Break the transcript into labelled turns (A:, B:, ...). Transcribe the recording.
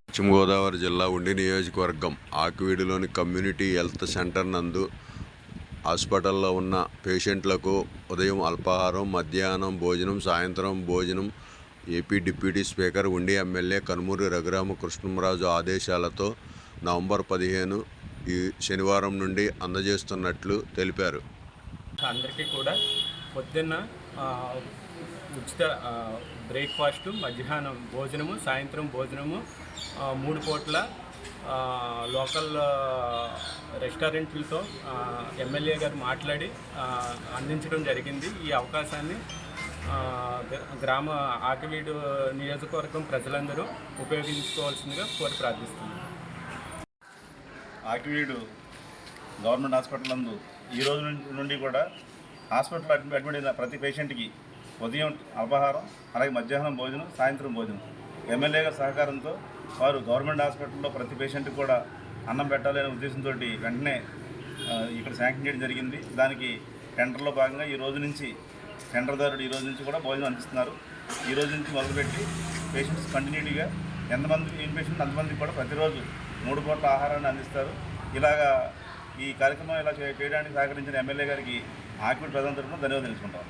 A: పశ్చిమ గోదావరి జిల్లా ఉండి నియోజకవర్గం ఆకివీడులోని కమ్యూనిటీ హెల్త్ సెంటర్ నందు హాస్పిటల్లో ఉన్న పేషెంట్లకు ఉదయం అల్పాహారం మధ్యాహ్నం భోజనం సాయంత్రం భోజనం ఏపీ డిప్యూటీ స్పీకర్ ఉండి ఎమ్మెల్యే కనుమూరి రఘురామ కృష్ణరాజు ఆదేశాలతో నవంబర్ పదిహేను ఈ శనివారం నుండి అందజేస్తున్నట్లు తెలిపారు.
B: అందరికీ కూడా పొద్దున్న ఉచిత బ్రేక్ఫాస్టు మధ్యాహ్నం భోజనము సాయంత్రం భోజనము మూడు పూట్ల లోకల్ రెస్టారెంట్లతో ఎమ్మెల్యే గారు మాట్లాడి అందించడం జరిగింది. ఈ అవకాశాన్ని గ్రామ ఆకివీడు నియోజకవర్గం ప్రజలందరూ ఉపయోగించుకోవాల్సిందిగా కోరి ప్రార్థిస్తున్నాను
C: ఆకివీడు గవర్నమెంట్ హాస్పిటల్ నందు ఈ రోజు నుండి కూడా హాస్పిటల్ అడ్మి- అడ్మిట్ అయిన ప్రతి పేషెంట్కి ఉదయం అల్పాహారం అలాగే మధ్యాహ్నం భోజనం సాయంత్రం భోజనం. ఎమ్మెల్యే గారి సహకారంతో వారు గవర్నమెంట్ హాస్పిటల్లో ప్రతి పేషెంట్కి కూడా అన్నం పెట్టాలనే ఉద్దేశంతో వెంటనే ఇక్కడ శాంక్షన్ చేయడం జరిగింది. దానికి టెండర్లో భాగంగా ఈ రోజు నుంచి టెండర్దారుడు ఈ రోజు నుంచి కూడా భోజనం అందిస్తున్నారు. ఈ రోజు నుంచి మొదలుపెట్టి పేషెంట్స్ కంటిన్యూటీగా ఎంతమంది ఇన్ పేషెంట్ అంతమందికి కూడా ప్రతిరోజు మూడు పూట్ల ఆహారాన్ని అందిస్తారు. ఇలాగా ఈ కార్యక్రమం ఇలా చేయడానికి సహకరించిన ఎమ్మెల్యే గారికి ఆకివీడు ప్రజల తరఫున ధన్యవాదాలు తెలుసుకుంటాం